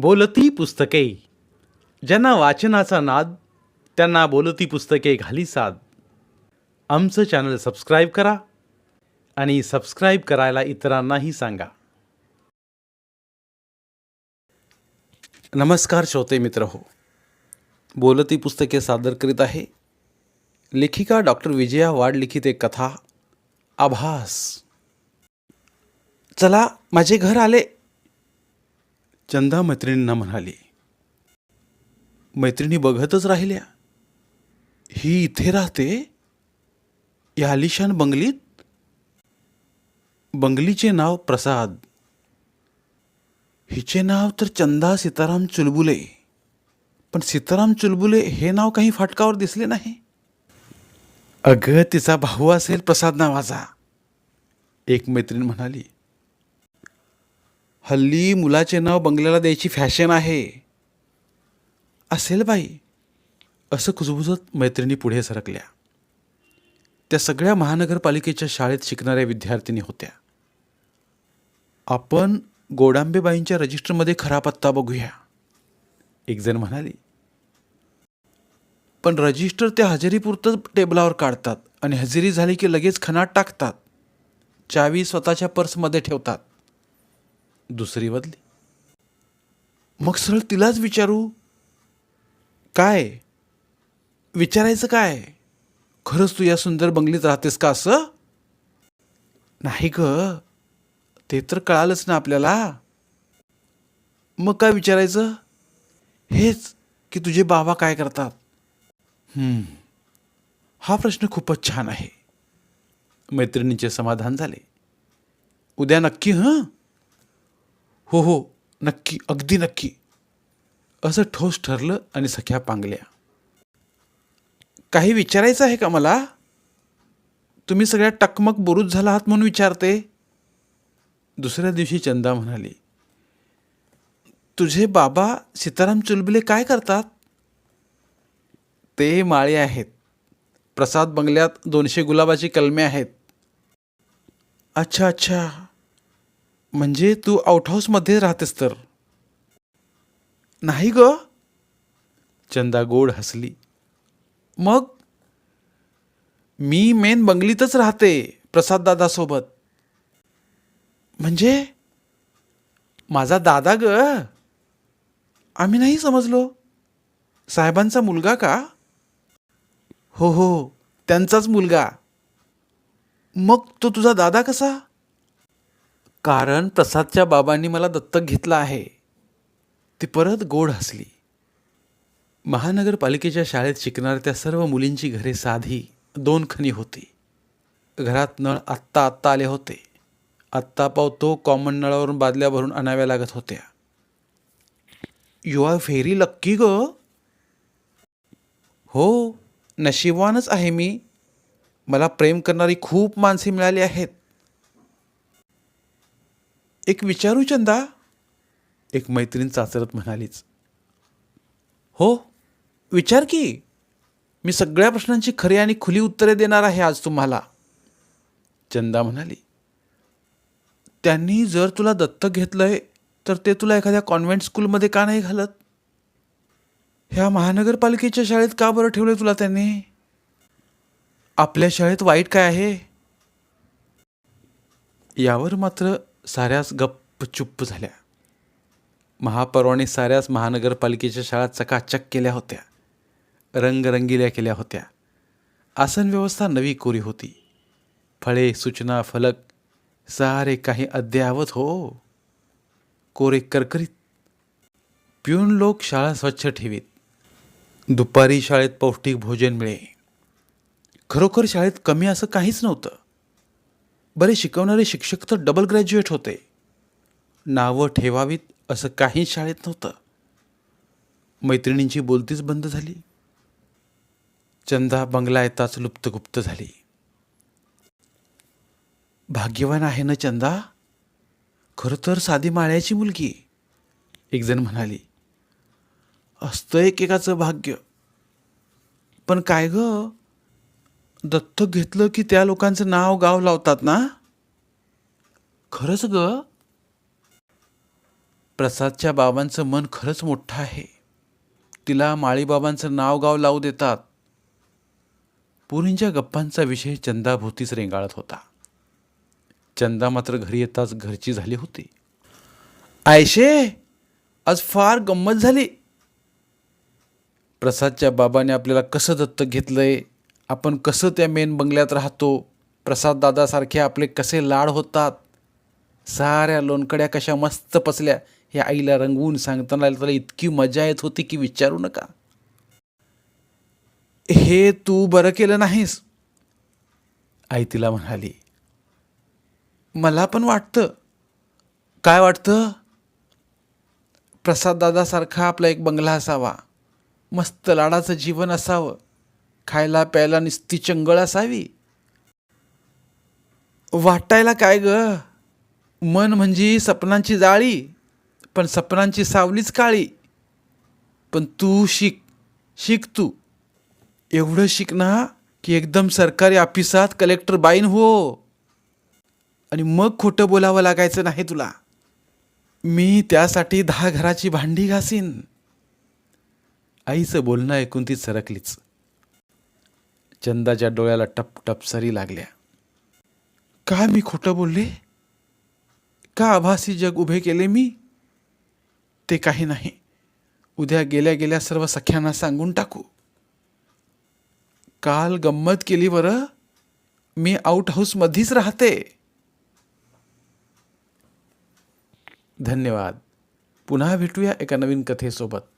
बोलती पुस्तके. ज्यांना वाचनाचा नाद त्यांना बोलती पुस्तके घाली साद. आमचं चॅनल सबस्क्राईब करा आणि सबस्क्राईब करायला इतरांनाही सांगा. नमस्कार श्रोते मित्र हो. बोलती पुस्तके सादर करीत आहे. लेखिका डॉक्टर विजया वाड लिखित एक कथा आभास. चला माझे घर आले. चंदा मैत्रिणींना म्हणाली मैत्रिणी बघतच राहिल्या. ही इथे राहते? या आलिशान बंगलीत? बंगलीचे नाव प्रसाद. हिचे नाव तर चंदा सीताराम चुलबुले. पण सीताराम चुलबुले हे नाव काही फाटकावर दिसले नाही. अगं तिचा भाऊ असेल प्रसाद नावाचा एक मैत्रीण म्हणाली. हल्ली मुलाचे नाव बंगल्याला द्यायची फॅशन आहे. असेल बाई. असं कुजबुजत मैत्रिणी पुढे सरकल्या. त्या सगळ्या महानगरपालिकेच्या शाळेत शिकणाऱ्या विद्यार्थिनी होत्या. आपण गोडांबेबाईंच्या रजिस्टरमध्ये खरा पत्ता बघूया. एकजण म्हणाली पण रजिस्टर त्या हजेरीपुरतंच टेबलावर काढतात आणि हजेरी झाली की लगेच खणात टाकतात. चावी स्वतःच्या पर्समध्ये ठेवतात. दुसरी बदली मग सरळ तिलाच विचारू. काय? विचारायचं काय? खरंच तू या सुंदर बंगलीत राहतेस का असं? नाही ग. ते तर कळालंच ना आपल्याला. मग काय विचारायचं? हेच की तुझे बाबा काय करतात? हम्म, हा प्रश्न खूपच छान आहे. मैत्रिणीचे समाधान झाले. उद्या नक्की हं? हो हो नक्की अगदी नक्की. असं ठोस ठरलं आणि सख्या पांगल्या. काही विचारायचं आहे का मला? तुम्ही सगळ्या टकमक बुरुज झाला आहात म्हणून विचारते. दुसऱ्या दिवशी चंदा म्हणाली तुझे बाबा सीताराम चुलबुले काय करतात? ते माळे आहेत. प्रसाद बंगल्यात दोनशे गुलाबाची कलमे आहेत. अच्छा अच्छा. म्हणजे तू आउट हाऊसमध्ये राहतेस तर. नाही ग. चंदा गोड हसली. मग? मी मेन बंगलीतच राहते प्रसाद दादासोबत. म्हणजे? माझा दादा ग. आम्ही नाही समजलो. साहेबांचा मुलगा का? हो हो त्यांचाच मुलगा. मग तो तुझा दादा कसा? कारण प्रसादच्या बाबांनी मला दत्तक घेतलं आहे. ती परत गोड हसली. महानगरपालिकेच्या शाळेत शिकणाऱ्या त्या सर्व मुलींची घरे साधी दोन खणी होती. घरात नळ आत्ता आत्ता आले होते. आत्ता पावतो कॉमन नळावरून बादल्या भरून आणाव्या लागत होत्या. यू आर व्हेरी लक्की ग. हो नशिबवानच आहे मी. मला प्रेम करणारी खूप माणसे मिळाली आहेत. एक विचारू चंदा? एक मैत्रीण चाचरत म्हणालीच. हो विचार की मी सगळ्या प्रश्नांची खरी आणि खुली उत्तरे देणार आहे आज तुम्हाला. चंदा म्हणाली त्यांनी जर तुला दत्तक घेतलंय तर ते तुला एखाद्या कॉन्व्हेंट स्कूलमध्ये का नाही घालत? ह्या महानगरपालिकेच्या शाळेत का बरं ठेवलं तुला त्यांनी? आपल्या शाळेत वाईट काय आहे? यावर मात्र साऱ्याच गप्प चुप्प झाल्या. महापौराने साऱ्याच महानगरपालिकेच्या शाळा चकाचक केल्या होत्या. रंगरंगिल्या केल्या होत्या. आसन व्यवस्था नवी कोरी होती. फळे सूचना फलक सारे काही अद्ययावत हो. कोरे करकरीत. पिऊन लोक शाळा स्वच्छ ठेवीत. दुपारी शाळेत पौष्टिक भोजन मिळे. खरोखर शाळेत कमी असं काहीच नव्हतं. बरे शिकवणारे शिक्षक तर डबल ग्रॅज्युएट होते. नावं ठेवावीत असं काहीच शाळेत नव्हतं. मैत्रिणींची बोलतीच बंद झाली. चंदा बंगला येताच लुप्तगुप्त झाली. भाग्यवान आहे ना चंदा? खरं तर साधी माळ्याची मुलगी. एकजण म्हणाली असतं एकेकाचं भाग्य. पण काय ग? दत्तक घेतलं की त्या लोकांचं नाव गाव लावतात ना? खरंच ग? प्रसादच्या बाबांचं मन खरंच मोठं आहे. तिला माळीबाबांचं नाव गाव लावू देतात. पुरींच्या गप्पांचा विषय चंदाभोवतीच रेंगाळत होता. चंदा मात्र घरी येताच घरची झाली होती. आयशे आज फार गंमत झाली. प्रसादच्या बाबाने आपल्याला कसं दत्तक घेतलंय? आपण कसं त्या मेन बंगल्यात राहतो प्रसाद दादासारखे आपले कसे लाड होतात साऱ्या लोणकड्या कशा मस्त पसल्या हे आईला रंगवून सांगताना त्याला इतकी मजा येत होती की विचारू नका. हे तू बरं केलं नाहीस आई तिला म्हणाली. मला पण वाटतं. काय वाटतं? प्रसाद दादासारखा आपला एक बंगला असावा. मस्त लाडाचं जीवन असावं. खायला प्यायला निस्ती चंगळ असावी. वाटायला काय ग? मन म्हणजे सपनांची जाळी पण सपनांची सावलीच काळी. पण तू शिक शिक तू. एवढं शिक ना की एकदम सरकारी ऑफिसात कलेक्टर बाईन हो. आणि मग खोटं बोलावं लागायचं नाही तुला. मी त्यासाठी दहा घराची भांडी घासीन. आईचं बोलणं ऐकून ती सरकलीच. चंदाच्या डोळ्याला टप टप सरी लागल्या. का मी खोटं बोलले? का आभासी जग उभे केले मी? ते काही नाही. उद्या गेल्या गेल्या सर्व सख्यांना सांगून टाकू. काल गंमत केली बरं? मी आउट हाऊसमध्येच राहते. धन्यवाद. पुन्हा भेटूया एका नवीन कथेसोबत.